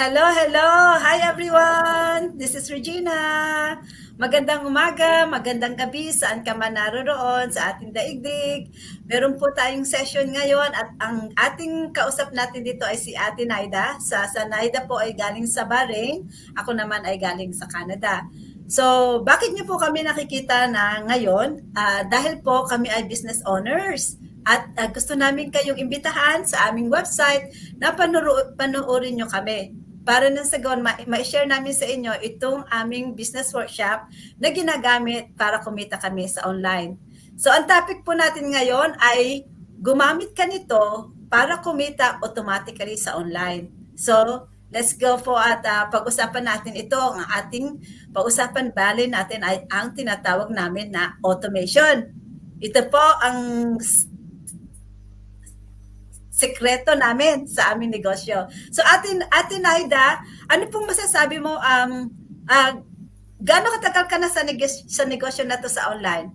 Hello, hello! Hi everyone! This is Regina. Magandang umaga, magandang gabi, saan ka man naroroon sa ating daigdig. Meron po tayong session ngayon at ang ating kausap natin dito ay si Ate Naida. Sa, sa Naida po ay galing sa Bahrain, ako naman ay galing sa Canada. So, bakit niyo po kami nakikita na ngayon? Ah, dahil po kami ay business owners. At ah, gusto namin kayong imbitahan sa aming website na panoorin nyo kami. Para nang sa ma- ma-share namin sa inyo itong aming business workshop na ginagamit para kumita kami sa online. So, ang topic po natin ngayon ay gumamit ka nito para kumita automatically sa online. So, let's go po at ah, pag-usapan natin ito. Ang ating pag-usapan bali natin ay ang tinatawag namin na automation. Ito po ang sekreto namin sa aming negosyo. So atin Ate Naida, ano pong masasabi mo um ah, gaano katagal ka na sa negosyo, sa negosyo na to sa online?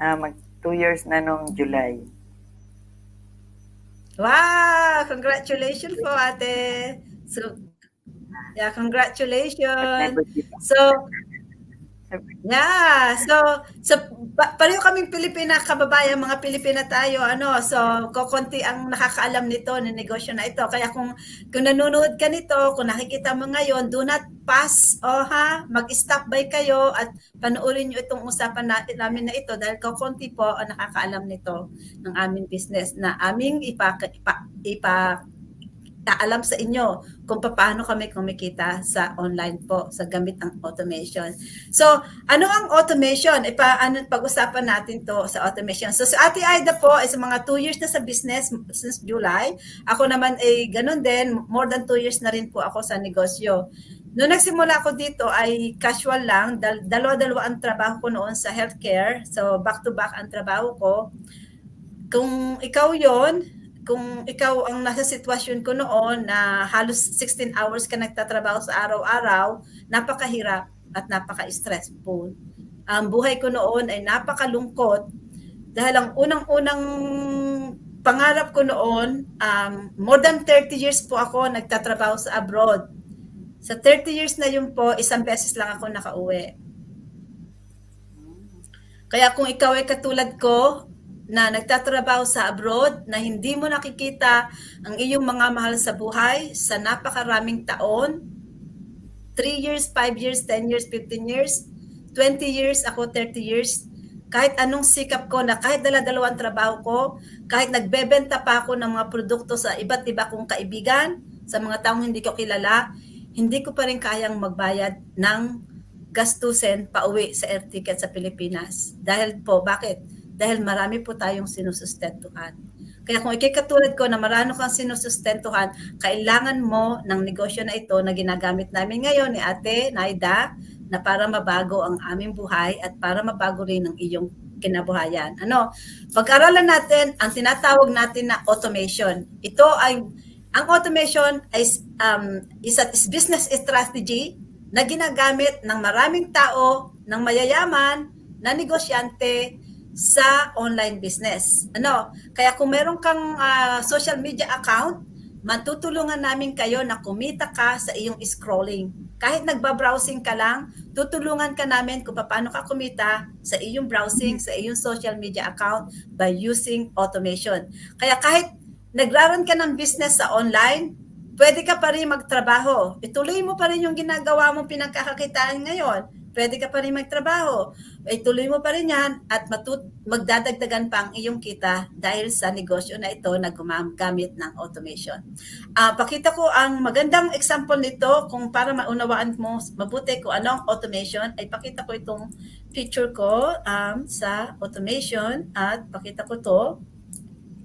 Ah, mag two years na nung July. Wow, congratulations po Ate. So yeah, congratulations. So Yeah, so so pa- pareho kaming Pilipina kababayan, mga Pilipina tayo, ano, so kokonti ang nakakaalam nito ng negosyo na ito. Kaya kung kung nanonood ka nito, kung nakikita mo ngayon, do not pass, oh ha, mag-stop by kayo at panoorin niyo itong usapan natin namin na ito dahil kokonti po ang nakakaalam nito ng aming business na aming ipa, ipa, ipa alam sa inyo kung paano kami kumikita sa online po sa gamit ng automation. So, ano ang automation? Ipa, ano, pag-usapan natin to sa automation. So, sa Ate Aida po is mga 2 years na sa business since July. Ako naman ay ganun din. More than 2 years na rin po ako sa negosyo. Noong nagsimula ako dito ay casual lang. Dal- dalawa-dalawa ang trabaho ko noon sa healthcare. So, back-to-back ang trabaho ko. Kung ikaw yon kung ikaw ang nasa sitwasyon ko noon na halos 16 hours ka nagtatrabaho sa araw-araw, napakahirap at napaka-stressful. Ang buhay ko noon ay napakalungkot dahil ang unang-unang pangarap ko noon, um, more than 30 years po ako nagtatrabaho sa abroad. Sa 30 years na yun po, isang beses lang ako nakauwi. Kaya kung ikaw ay katulad ko, na nagtatrabaho sa abroad na hindi mo nakikita ang iyong mga mahal sa buhay sa napakaraming taon, 3 years, 5 years, 10 years, 15 years, 20 years, ako 30 years, kahit anong sikap ko na kahit dala-dalawang trabaho ko, kahit nagbebenta pa ako ng mga produkto sa iba't iba kong kaibigan, sa mga taong hindi ko kilala, hindi ko pa rin kayang magbayad ng gastusin pa uwi sa air ticket sa Pilipinas. Dahil po, bakit? Dahil marami po tayong sinusustentuhan. Kaya kung ikikatulad ko na marami kang sinusustentuhan, kailangan mo ng negosyo na ito na ginagamit namin ngayon ni Ate Naida na para mabago ang aming buhay at para mabago rin ang iyong kinabuhayan. Ano? Pag-aralan natin ang tinatawag natin na automation. Ito ay ang automation ay um, is a business strategy na ginagamit ng maraming tao, ng mayayaman, na negosyante, sa online business. Ano? Kaya kung meron kang uh, social media account, matutulungan namin kayo na kumita ka sa iyong scrolling. Kahit nagba-browsing ka lang, tutulungan ka namin kung paano ka kumita sa iyong browsing, sa iyong social media account by using automation. Kaya kahit nagraran ka ng business sa online, pwede ka pa rin magtrabaho. Ituloy mo pa rin yung ginagawa mong pinagkakakitaan ngayon pwede ka pa rin magtrabaho. Ay tuloy mo pa rin yan at matut- magdadagdagan pa ang iyong kita dahil sa negosyo na ito na gumagamit ng automation. Uh, pakita ko ang magandang example nito kung para maunawaan mo mabuti kung ano ang automation ay pakita ko itong picture ko um, sa automation at pakita ko to.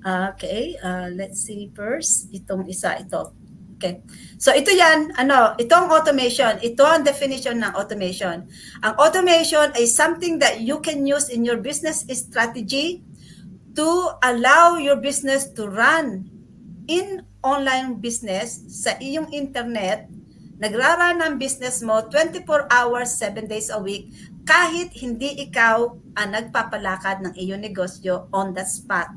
Uh, okay, uh, let's see first itong isa ito. Okay. So ito yan, ano, ito ang automation. Ito ang definition ng automation. Ang automation ay something that you can use in your business strategy to allow your business to run in online business sa iyong internet. Nagrarun ang business mo 24 hours, 7 days a week kahit hindi ikaw ang nagpapalakad ng iyong negosyo on the spot.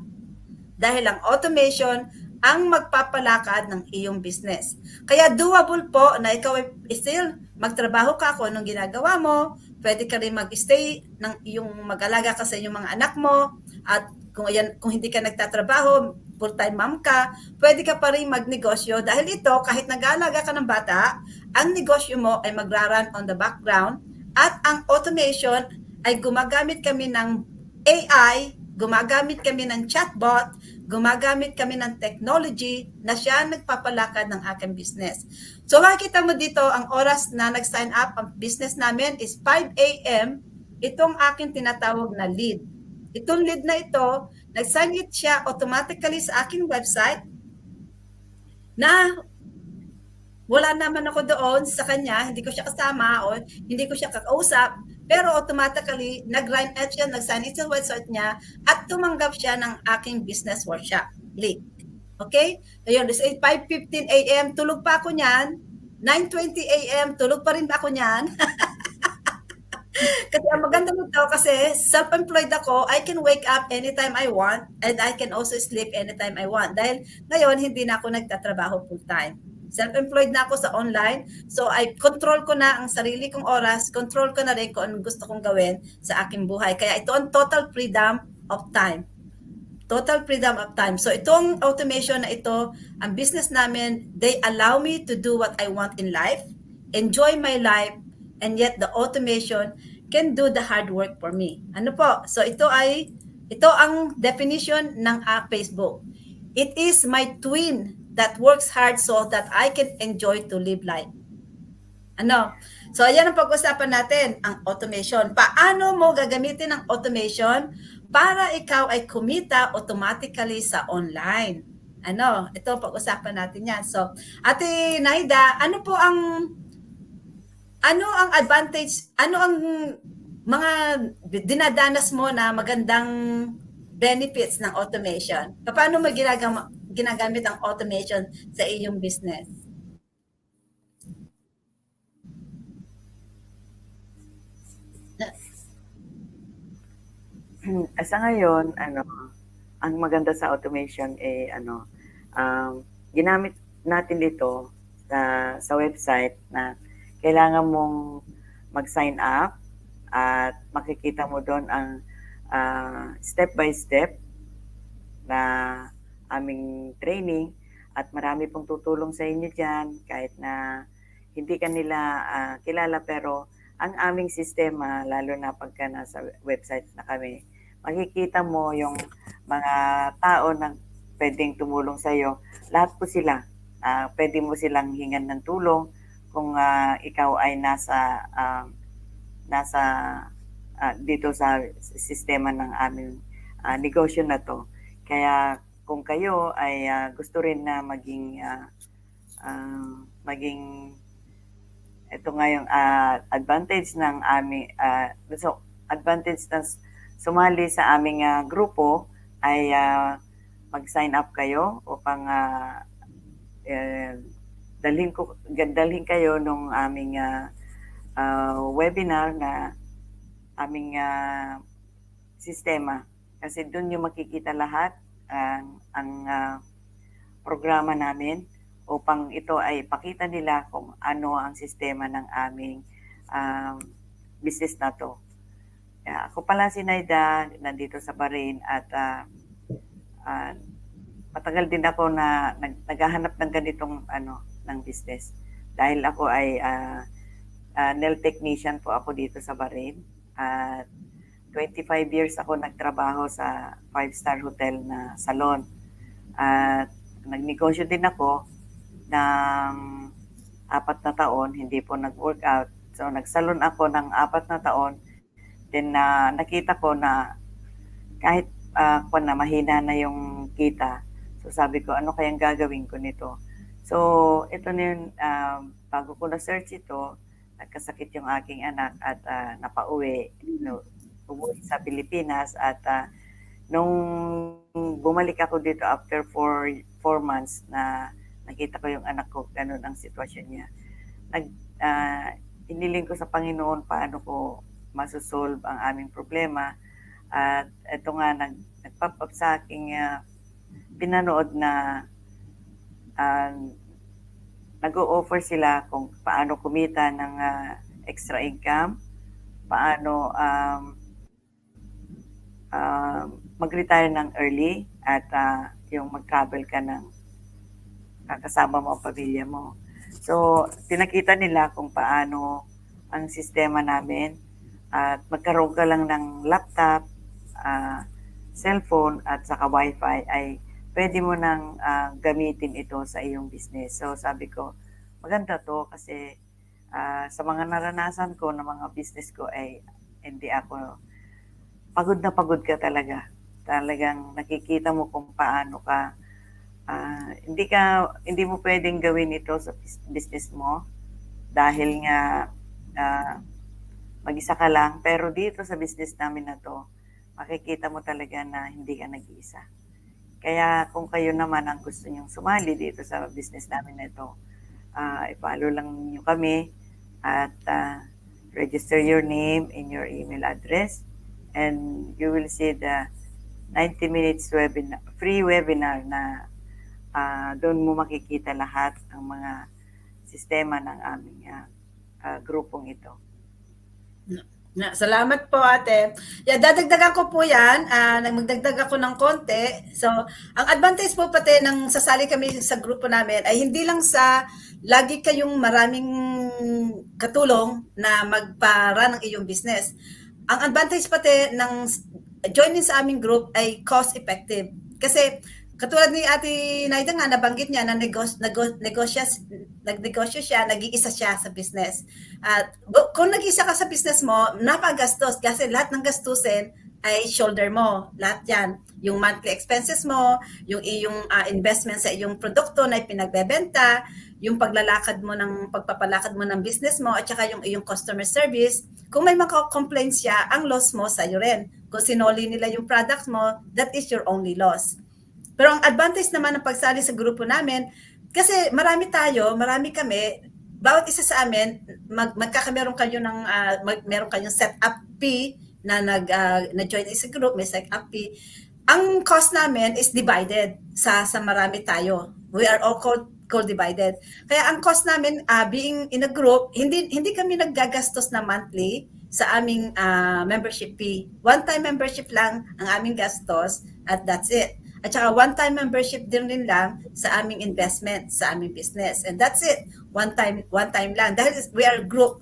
Dahil ang automation ang magpapalakad ng iyong business. Kaya doable po na ikaw ay still magtrabaho ka kung anong ginagawa mo, pwede ka rin mag-stay ng iyong mag-alaga ka sa iyong mga anak mo. At kung ayan kung hindi ka nagtatrabaho, full-time mom ka, pwede ka pa rin magnegosyo. Dahil ito kahit nag-aalaga ka ng bata, ang negosyo mo ay magra-run on the background at ang automation ay gumagamit kami ng AI, gumagamit kami ng chatbot, gumagamit kami ng technology na siya ang nagpapalakad ng aking business. So makikita mo dito, ang oras na nag-sign up ang business namin is 5 a.m. Itong aking tinatawag na lead. Itong lead na ito, nag-sign it siya automatically sa aking website na wala naman ako doon sa kanya, hindi ko siya kasama o hindi ko siya kakausap, pero automatically nag-grind out siya, nag-sign sa website niya at tumanggap siya ng aking business workshop link. Okay? Ayun, this is 5.15 a.m. Tulog pa ako niyan. 9.20 a.m. Tulog pa rin ako niyan. kasi ang maganda nito kasi self-employed ako, I can wake up anytime I want and I can also sleep anytime I want. Dahil ngayon, hindi na ako nagtatrabaho full-time. Self-employed na ako sa online. So, I control ko na ang sarili kong oras. Control ko na rin kung anong gusto kong gawin sa aking buhay. Kaya ito ang total freedom of time. Total freedom of time. So, itong automation na ito, ang business namin, they allow me to do what I want in life, enjoy my life, and yet the automation can do the hard work for me. Ano po? So, ito ay, ito ang definition ng uh, Facebook. It is my twin that works hard so that I can enjoy to live life. Ano? So, ayan ang pag-usapan natin, ang automation. Paano mo gagamitin ang automation para ikaw ay kumita automatically sa online? Ano? Ito, pag-usapan natin yan. So, Ate Naida, ano po ang ano ang advantage, ano ang mga dinadanas mo na magandang benefits ng automation? Paano mo ginagam- ginagamit ang automation sa iyong business? Sa ngayon, ano, ang maganda sa automation eh ano, um, ginamit natin dito sa sa website na kailangan mong mag-sign up at makikita mo doon ang ah, step by step na aming training at marami pong tutulong sa inyo diyan kahit na hindi ka nila ah, kilala pero ang aming sistema lalo na pagka nasa website na kami makikita mo yung mga tao na pwedeng tumulong sa iyo lahat po sila Ah, pwede mo silang hingan ng tulong kung ah, ikaw ay nasa ah, nasa ah, dito sa sistema ng aming ah, negosyo na to. Kaya kung kayo ay ah, gusto rin na maging ah, ah, maging ito nga yung ah, advantage ng aming ah, so advantage s- sumali sa aming ah, grupo ay ah, mag-sign up kayo upang ah, eh, dalhin ko dalhin kayo nung aming ah, ah, webinar na aming ah, sistema. Kasi doon yung makikita lahat ang ang ah, programa namin upang ito ay pakita nila kung ano ang sistema ng aming um, business na to. Kaya ako pala si Naida, nandito sa Bahrain at ah, ah, matagal din ako na nag, naghahanap ng ganitong ano ng business dahil ako ay ah, ah, nail technician po ako dito sa Bahrain at 25 years ako nagtrabaho sa five-star hotel na salon. At nagnegosyo din ako ng apat na taon hindi po nag-workout. So nagsalon ako ng apat na taon. Then na nakita ko na kahit ah, kung na mahina na yung kita So sabi ko, ano kayang gagawin ko nito? So ito na yun, um, bago ko na-search ito, nagkasakit yung aking anak at ah, napauwi, no, umuwi sa Pilipinas at ah, nung bumalik ako dito after four, four months na nakita ko yung anak ko, ganun ang sitwasyon niya. Nag, ah, iniling ko sa Panginoon paano ko masosolve ang aming problema at ito nga nag, nag-pop sa aking ah, pinanood na ah, nag-o-offer sila kung paano kumita ng ah, extra income, paano um, um, mag-retire ng early at ah, yung mag-travel ka ng kasama mo ang pamilya mo. So, pinakita nila kung paano ang sistema namin at magkaroon ka lang ng laptop, ah, cellphone at saka wifi ay pwede mo nang ah, gamitin ito sa iyong business. So, sabi ko, maganda to kasi ah, sa mga naranasan ko ng mga business ko ay hindi ako pagod na pagod ka talaga. Talagang nakikita mo kung paano ka ah, hindi ka hindi mo pwedeng gawin ito sa bus- business mo dahil nga ah, mag-isa ka lang pero dito sa business namin na to makikita mo talaga na hindi ka nag-iisa. Kaya kung kayo naman ang gusto nyong sumali dito sa business namin na ito, ah, i-follow lang niyo kami at ah, register your name and your email address and you will see the 90 minutes webinar, free webinar na ah, doon mo makikita lahat ng mga sistema ng aming ah, ah, grupong ito. Na, salamat po ate. Yeah, dadagdagan ko po yan. Nang magdagdag ako ng konti. So, ang advantage po pati ng sasali kami sa grupo namin ay hindi lang sa lagi kayong maraming katulong na magpara ng iyong business. Ang advantage pati ng joining sa aming group ay cost effective. Kasi katulad ni Ate Naida nga nabanggit niya na negos, nego, negosyo, nagnegosyo siya, nag-iisa siya sa business. At kung nag-isa ka sa business mo, napagastos kasi lahat ng gastusin ay shoulder mo. Lahat yan. Yung monthly expenses mo, yung iyong ah, investment sa iyong produkto na ipinagbebenta, yung paglalakad mo ng pagpapalakad mo ng business mo at saka yung iyong customer service. Kung may mga complaints siya, ang loss mo sa iyo rin. Kung sinoli nila yung product mo, that is your only loss. Pero ang advantage naman ng pagsali sa grupo namin, kasi marami tayo, marami kami, bawat isa sa amin, mag, magkakameron kayo ng, ah, mag, meron kayong setup fee na nag, ah, na-join sa group, may setup fee. Ang cost namin is divided sa sa marami tayo. We are all called co-divided. Kaya ang cost namin ah, being in a group, hindi hindi kami naggagastos na monthly sa aming ah, membership fee. One-time membership lang ang aming gastos at that's it. At saka one-time membership din rin lang sa aming investment, sa aming business. And that's it. One time, one time lang. Dahil we are group,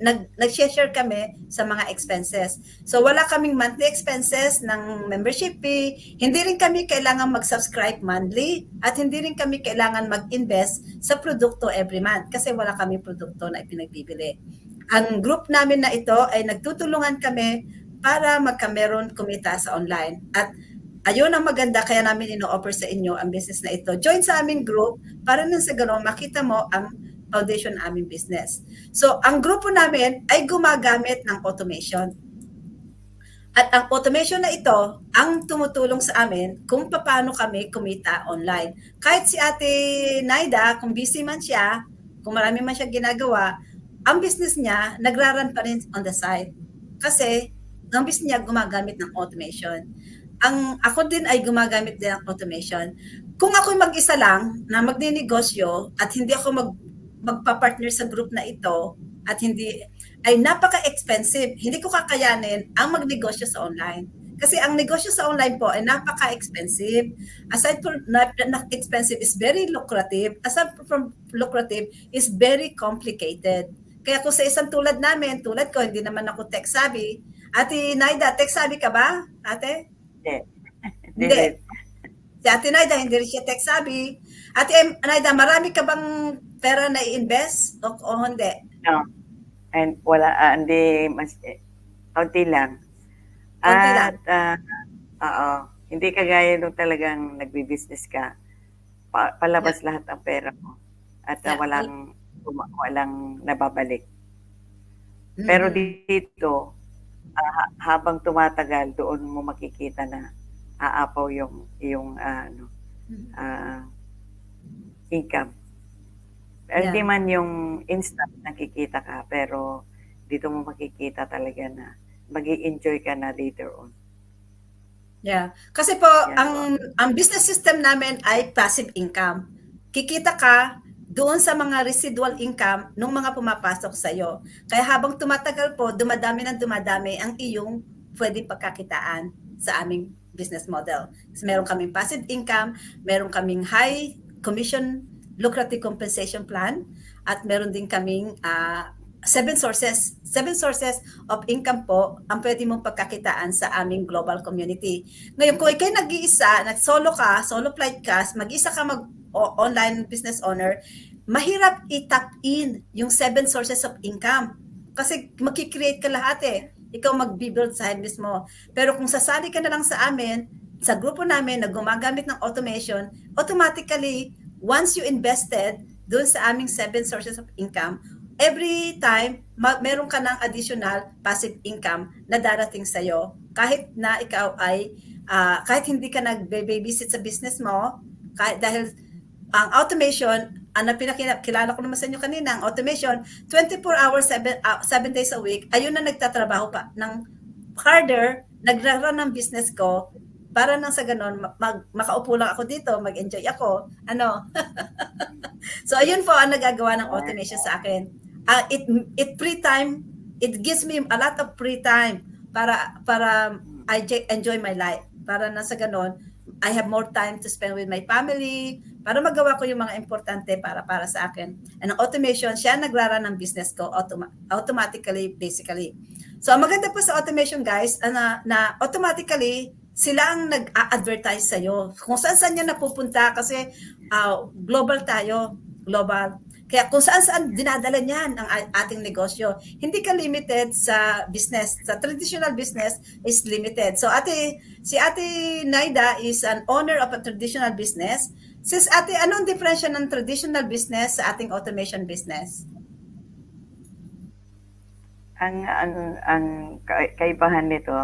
nag, nag-share kami sa mga expenses. So wala kaming monthly expenses ng membership fee. Hindi rin kami kailangan mag-subscribe monthly at hindi rin kami kailangan mag-invest sa produkto every month kasi wala kami produkto na ipinagbibili. Ang group namin na ito ay nagtutulungan kami para magkameron kumita sa online. At ayun ang maganda kaya namin ino-offer sa inyo ang business na ito. Join sa aming group para nang sa gano'n makita mo ang foundation ng aming business. So, ang grupo namin ay gumagamit ng automation. At ang automation na ito ang tumutulong sa amin kung paano kami kumita online. Kahit si Ate Naida, kung busy man siya, kung marami man siya ginagawa, ang business niya nagraran pa rin on the side. Kasi ang business niya gumagamit ng automation. Ang ako din ay gumagamit din ng automation. Kung ako mag-isa lang na magninegosyo at hindi ako mag magpa-partner sa group na ito at hindi ay napaka-expensive. Hindi ko kakayanin ang magnegosyo sa online. Kasi ang negosyo sa online po ay napaka-expensive. Aside from na, na expensive is very lucrative. Aside from lucrative is very complicated. Kaya kung sa isang tulad namin, tulad ko, hindi naman ako tech savvy. Ate Naida, tech savvy ka ba? Ate? Hindi. Hindi. Si Ate Naida, hindi rin siya tech savvy. Ate Naida, marami ka bang pera na i-invest o, o hindi? No. And wala, ah, hindi, mas, eh, kaunti lang. Kaunti lang. Ah, oo, hindi kagaya nung talagang nagbi-business ka, pa, palabas lahat ang pera mo. At ah, Yeah. walang, wala- walang nababalik. Pero Mm. dito, ha- habang tumatagal, doon mo makikita na aapaw yung, yung ah, ano, ah, income. Yeah. Hindi man yung instant nakikita ka, pero dito mo makikita talaga na mag enjoy ka na later on. Yeah. Kasi po, Yan ang ang business system namin ay passive income. kikita ka doon sa mga residual income ng mga pumapasok sa iyo. Kaya habang tumatagal po, dumadami ng dumadami ang iyong pwedeng pagkakitaan sa aming business model. So, meron kaming passive income, meron kaming high commission lucrative compensation plan, at meron din kaming ah, seven sources, seven sources of income po ang pwede mong pagkakitaan sa aming global community. Ngayon, kung ikay nag-iisa, nag-solo ka, solo flight ka, mag-isa ka mag online business owner, mahirap i-tap in yung seven sources of income. Kasi makikreate ka lahat eh. Ikaw mag-build sa hand mismo. Pero kung sasali ka na lang sa amin, sa grupo namin na gumagamit ng automation, automatically, once you invested doon sa aming seven sources of income, every time, ma- meron ka ng additional passive income na darating sa'yo. Kahit na ikaw ay, ah, kahit hindi ka nag-babysit sa business mo, kahit dahil ang automation, ang pinakilala ko naman sa inyo kanina, ang automation, 24 hours, 7, 7 days a week, ayun na nagtatrabaho pa ng harder, nagra-run ng business ko, para nang sa ganon, ma- mag, makaupo lang ako dito, mag-enjoy ako. Ano? so, ayun po ang nagagawa ng automation sa akin. Ah, it, it free time, it gives me a lot of free time para para I enjoy my life. Para na sa ganon, I have more time to spend with my family, para magawa ko yung mga importante para para sa akin. And ang automation, siya nagrara ng business ko automa- automatically, basically. So, ang maganda po sa automation, guys, ah, na, na automatically, sila ang nag-a-advertise sa'yo. Kung saan-saan yan napupunta kasi ah, global tayo, global. Kaya kung saan-saan dinadala niyan ang ating negosyo. Hindi ka limited sa business. Sa traditional business is limited. So ate, si ate Naida is an owner of a traditional business. Sis ate, anong diferensya ng traditional business sa ating automation business? ang ang ang ka- kaibahan nito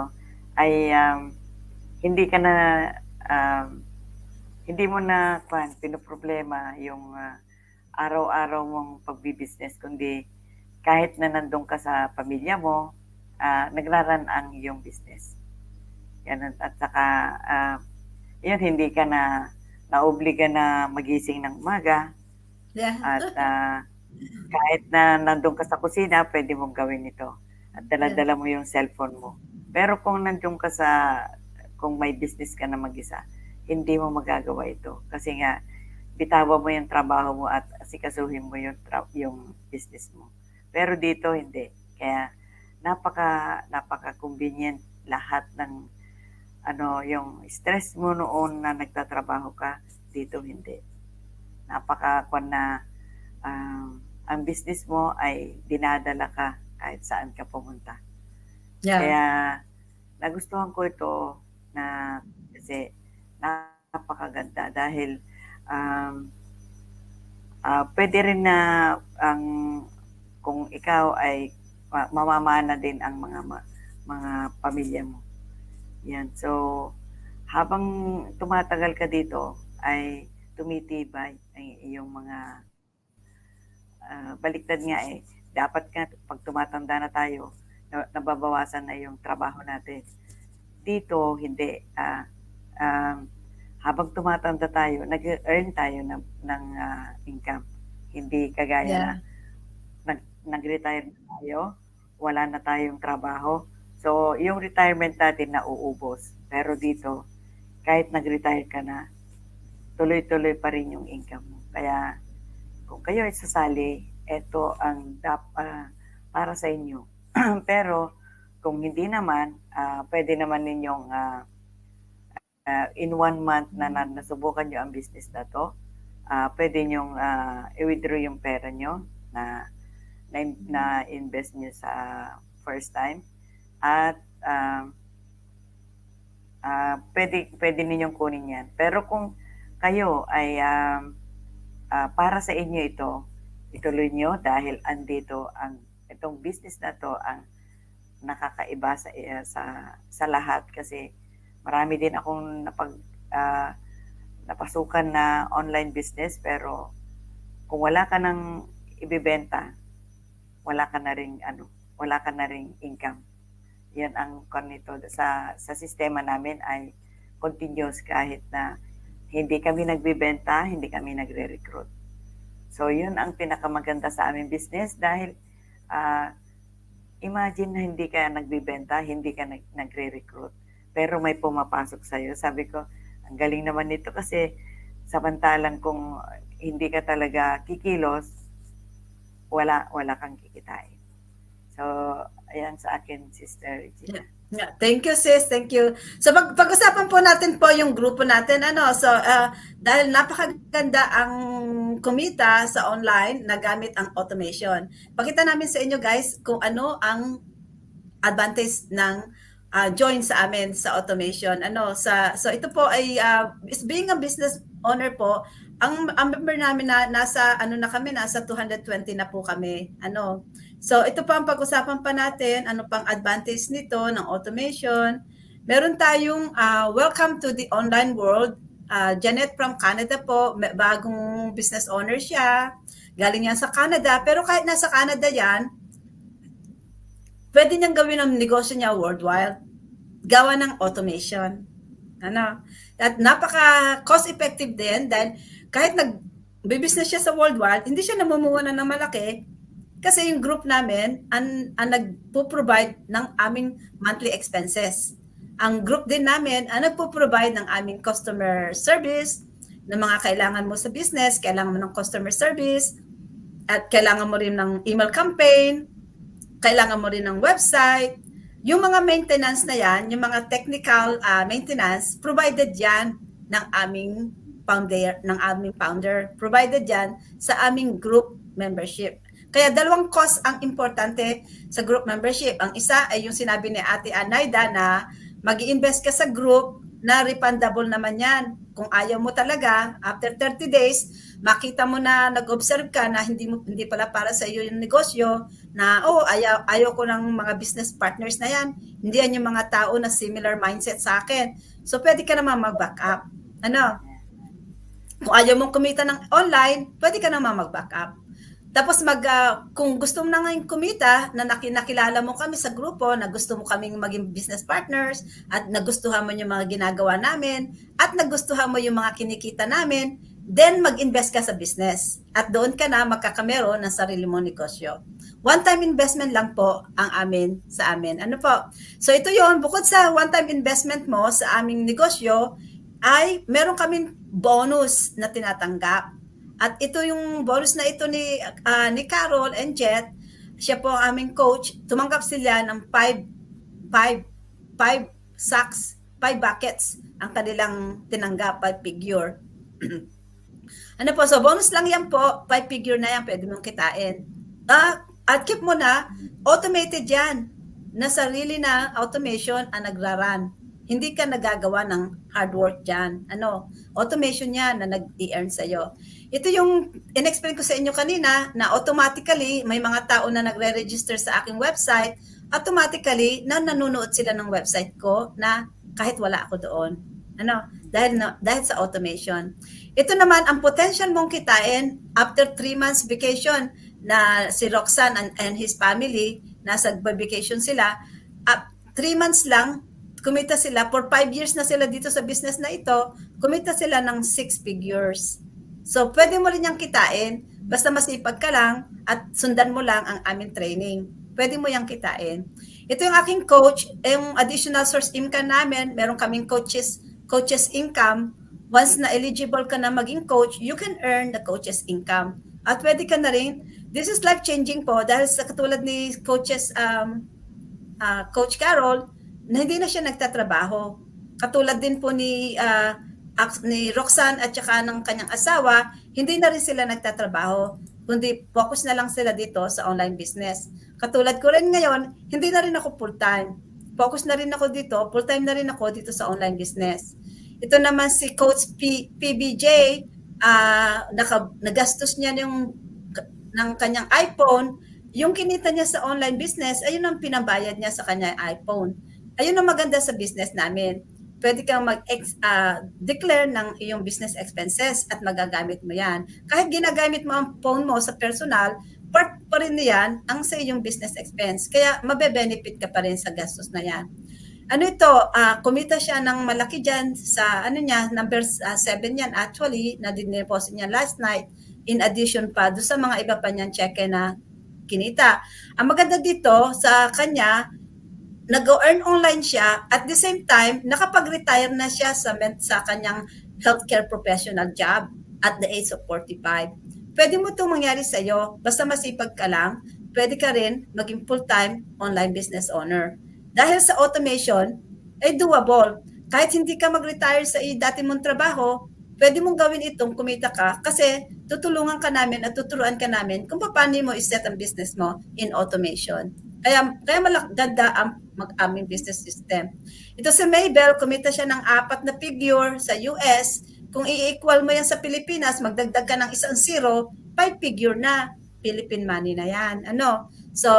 ay um, hindi ka na um, hindi mo na kwan pinoproblema yung ah, araw-araw mong pagbi-business kundi kahit na nandun ka sa pamilya mo ah, nagraran ang iyong business. Yan at saka ah, yun hindi ka na naobliga na magising ng umaga Yeah. at ah, kahit na nandun ka sa kusina, pwede mong gawin ito. At dala-dala mo yung cellphone mo. Pero kung nandun ka sa, kung may business ka na mag-isa, hindi mo magagawa ito. Kasi nga, bitawa mo yung trabaho mo at asikasuhin mo yung, yung business mo. Pero dito, hindi. Kaya, napaka, napaka convenient lahat ng, ano, yung stress mo noon na nagtatrabaho ka, dito hindi napaka kwan na um, ang business mo ay dinadala ka kahit saan ka pumunta. Yeah. Kaya nagustuhan ko ito na kasi napakaganda dahil um, ah, pwede rin na ang kung ikaw ay ma- mamamana din ang mga mga pamilya mo. Yan. So habang tumatagal ka dito ay tumitibay ang iyong mga ah, baliktad nga eh. Dapat nga pag tumatanda na tayo, na- nababawasan na yung trabaho natin. Dito, hindi. Ah, um, habang tumatanda tayo, nag-earn tayo ng, ng ah, income. Hindi kagaya Yeah. na nag, nag-retire na tayo, wala na tayong trabaho. So, yung retirement natin nauubos. Pero dito, kahit nag-retire ka na, tuloy-tuloy pa rin yung income mo. Kaya, kung kayo ay sasali, ito ang dap, ah, para sa inyo. Pero, kung hindi naman, ah, pwede naman ninyong ah, ah, in one month na, na nasubukan nyo ang business na to, ah, pwede nyong ah, i-withdraw yung pera nyo na na, na invest nyo sa first time at um, ah, pwede pwede ninyong kunin yan. Pero kung kayo ay um, ah, para sa inyo ito, ituloy nyo dahil andito ang itong business na to ang nakakaiba sa eh, sa sa lahat kasi marami din akong napag ah, napasukan na online business pero kung wala ka ng ibebenta, wala ka na ring ano, wala ka na ring income. Yan ang kon nito sa sa sistema namin ay continuous kahit na hindi kami nagbibenta, hindi kami nagre-recruit. So, yun ang pinakamaganda sa aming business dahil ah, imagine na hindi ka nagbibenta, hindi ka nag- nagre-recruit, pero may pumapasok sa'yo. Sabi ko, ang galing naman nito kasi samantalang kung hindi ka talaga kikilos, wala wala kang kikitain. So, ayan sa akin, Sister Regina. Yeah, thank you sis, thank you. So pag pag-usapan po natin po yung grupo natin ano. So ah, dahil napakaganda ang kumita sa online na gamit ang automation. Pakita namin sa inyo guys kung ano ang advantage ng ah, join sa amin sa automation. Ano sa so ito po ay is being a business owner po ang, ang member namin na nasa ano na kami nasa 220 na po kami. Ano So ito pa ang pag-usapan pa natin, ano pang advantage nito ng automation. Meron tayong ah, welcome to the online world. Ah, Janet from Canada po, bagong business owner siya. Galing yan sa Canada, pero kahit nasa Canada yan, pwede niyang gawin ang negosyo niya worldwide. Gawa ng automation. Ano? At napaka cost effective din dahil kahit nag business siya sa worldwide, hindi siya namumuhunan ng malaki kasi yung group namin ang, ang nagpo-provide ng aming monthly expenses. Ang group din namin ang nagpo-provide ng aming customer service, ng mga kailangan mo sa business, kailangan mo ng customer service, at kailangan mo rin ng email campaign, kailangan mo rin ng website. Yung mga maintenance na yan, yung mga technical ah, maintenance, provided yan ng aming founder, ng aming founder, provided yan sa aming group membership. Kaya dalawang cost ang importante sa group membership. Ang isa ay yung sinabi ni Ate Anaida na mag invest ka sa group na refundable naman yan. Kung ayaw mo talaga, after 30 days, makita mo na nag-observe ka na hindi mo hindi pala para sa iyo yung negosyo na oh ayaw ayaw ko ng mga business partners na yan. Hindi yan yung mga tao na similar mindset sa akin. So pwede ka naman mag-back up. Ano? Kung ayaw mong kumita ng online pwede ka naman mag-back up. Tapos mag ah, kung gusto mo na ngayon kumita na naki- nakilala mo kami sa grupo na gusto mo kaming maging business partners at nagustuhan mo yung mga ginagawa namin at nagustuhan mo yung mga kinikita namin then mag-invest ka sa business. At doon ka na magkakamero ng sarili mong negosyo. One-time investment lang po ang amin sa amin. Ano po? So ito yon bukod sa one-time investment mo sa aming negosyo, ay meron kaming bonus na tinatanggap. At ito yung bonus na ito ni, ah, ni Carol and Jet, siya po ang aming coach, tumanggap sila ng 5 5 5 sacks, 5 buckets ang kanilang tinanggap, 5 figure. Ano po, so bonus lang yan po, five figure na yan, pwede mong kitain. Ah, at keep mo na, automated yan. Na sarili na automation ang nagraran. Hindi ka nagagawa ng hard work dyan. Ano, automation yan na nag-earn sa'yo. Ito yung in-explain ko sa inyo kanina na automatically may mga tao na nagre-register sa aking website, automatically na nanonood sila ng website ko na kahit wala ako doon. Ano? Dahil na, dahil sa automation. Ito naman ang potential mong kitain after 3 months vacation na si Roxanne and, and his family nasa vacation sila. Up 3 months lang kumita sila for 5 years na sila dito sa business na ito, kumita sila ng 6 figures. So, pwede mo rin yung kitain, basta masipag ka lang at sundan mo lang ang aming training. Pwede mo yung kitain. Ito yung aking coach, yung additional source income namin, meron kaming coaches, coaches income. Once na eligible ka na maging coach, you can earn the coaches income. At pwede ka na rin, this is life-changing po dahil sa katulad ni coaches, um, ah, Coach Carol, na hindi na siya nagtatrabaho. Katulad din po ni ak- ni Roxanne at saka ng kanyang asawa, hindi na rin sila nagtatrabaho, kundi focus na lang sila dito sa online business. Katulad ko rin ngayon, hindi na rin ako full-time. Focus na rin ako dito, full-time na rin ako dito sa online business. Ito naman si Coach P- PBJ, ah naka, nagastos niya yung ng kanyang iPhone, yung kinita niya sa online business, ayun ang pinabayad niya sa kanyang iPhone. Ayun ang maganda sa business namin. Pwede kang mag-declare ng iyong business expenses at magagamit mo yan. Kahit ginagamit mo ang phone mo sa personal, part pa rin yan ang sa iyong business expense. Kaya mabe-benefit ka pa rin sa gastos na yan. ano ito, ah, kumita siya ng malaki dyan sa ano niya, number 7 yan actually, na dineposit niya last night in addition pa do sa mga iba pa niyang cheque na kinita. Ang maganda dito sa kanya, nag-earn online siya at the same time, nakapag-retire na siya sa, sa kanyang healthcare professional job at the age of 45. Pwede mo itong mangyari sa'yo, basta masipag ka lang, pwede ka rin maging full-time online business owner. Dahil sa automation, ay doable. Kahit hindi ka mag-retire sa i- dati mong trabaho, pwede mong gawin itong kumita ka kasi tutulungan ka namin at tuturuan ka namin kung paano mo i-set ang business mo in automation. Kaya, kaya malak ganda ang mag-aming business system. Ito si Maybell, kumita siya ng apat na figure sa US. Kung i-equal mo yan sa Pilipinas, magdagdag ka ng isang zero, five figure na. Philippine money na yan. Ano? So,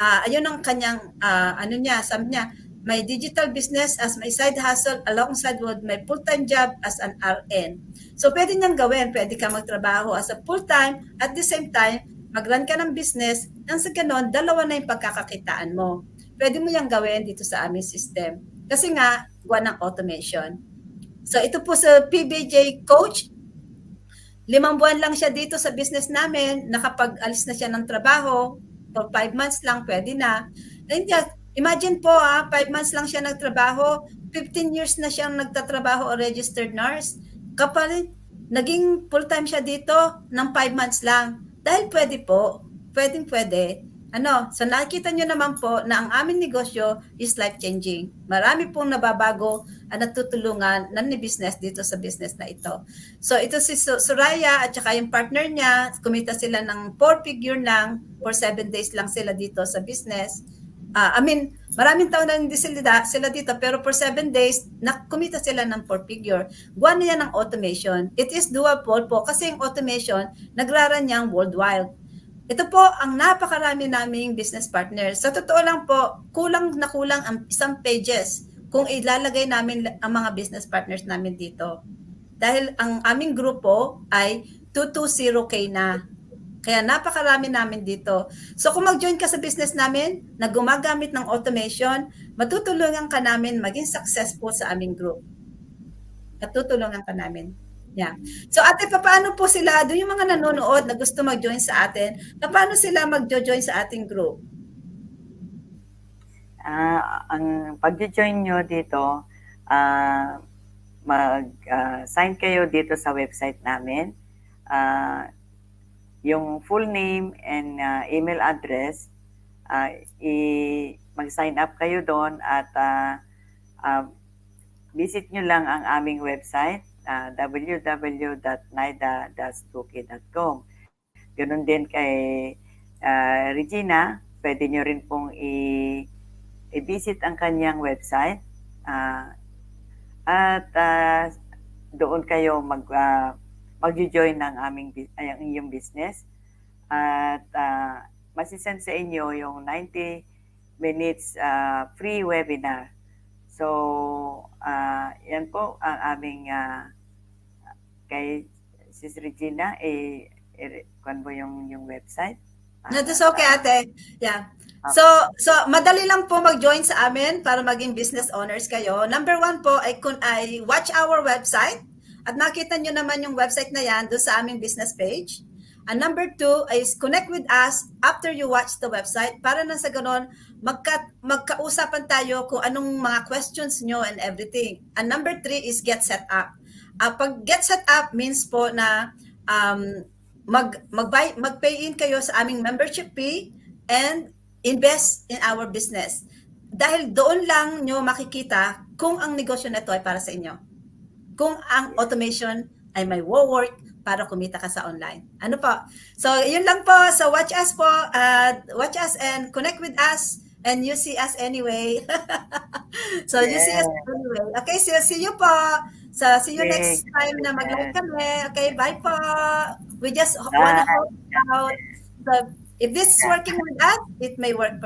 ah ayun ang kanyang, ah, ano niya, sabi niya, my digital business as my side hustle alongside with my full-time job as an RN. So, pwede niyang gawin. Pwede ka magtrabaho as a full-time at the same time, mag-run ka ng business nang sa ganon, dalawa na yung pagkakakitaan mo. Pwede mo yung gawin dito sa aming system. Kasi nga, gawa ng automation. So, ito po sa PBJ Coach, limang buwan lang siya dito sa business namin, nakapag-alis na siya ng trabaho, for five months lang, pwede na. And yeah, imagine po ah, five months lang siya nagtrabaho, 15 years na siyang nagtatrabaho o registered nurse. Kapal, naging full-time siya dito ng five months lang. Dahil pwede po, pwedeng pwede. Ano, so nakikita nyo naman po na ang aming negosyo is life-changing. Marami pong nababago at natutulungan ng ni business dito sa business na ito. So ito si Suraya at saka yung partner niya, kumita sila ng four figure lang for seven days lang sila dito sa business. Ah, I mean, maraming taon na hindi sila, sila dito pero for seven days, na, kumita sila ng four figure. Gawa na yan ng automation. It is doable po kasi yung automation, nagraran niyang worldwide. Ito po ang napakarami naming business partners. Sa totoo lang po, kulang na kulang ang isang pages kung ilalagay namin ang mga business partners namin dito. Dahil ang aming grupo ay 220k na. Kaya napakarami namin dito. So kung mag-join ka sa business namin na gumagamit ng automation, matutulungan ka namin maging successful sa aming group. Matutulungan ka namin. Yeah. So ate, paano po sila, doon yung mga nanonood na gusto mag-join sa atin, paano sila mag-join sa ating group? Ah, ang pag-join nyo dito, ah, mag-sign kayo dito sa website namin. Ah, yung full name and ah, email address, ah, i- mag-sign up kayo doon at ah, ah, visit nyo lang ang aming website, uh, www.naida-tuki.com. Ganun din kay ah, Regina, pwede nyo rin pong i- i-visit ang kanyang website ah, at ah, doon kayo mag uh, mag-join ng aming ay, ang inyong business at uh, masisend sa inyo yung 90 minutes ah, free webinar. So, ah, yan po ang aming ah, kay Sis Regina, eh, eh, kuwan mo yung, yung website? No, that's okay ate. Yeah. So, so madali lang po mag-join sa amin para maging business owners kayo. Number one po ay kung ay watch our website at nakita nyo naman yung website na yan doon sa aming business page. And number two is connect with us after you watch the website para na sa ganon magka, magkausapan tayo kung anong mga questions nyo and everything. And number three is get set up. Ah, pag get set up means po na um, mag mag-buy, mag-pay in kayo sa aming membership fee and invest in our business. Dahil doon lang nyo makikita kung ang negosyo na ito ay para sa inyo. Kung ang automation ay may work para kumita ka sa online. Ano po? So, yun lang po. So, watch us po. Uh, watch us and connect with us and you see us anyway. so, you see us anyway. Okay, so see you po. So, see you next time you. na mag-live kami. Okay, bye po. We just want to help out. So, if this is working with us, it may work for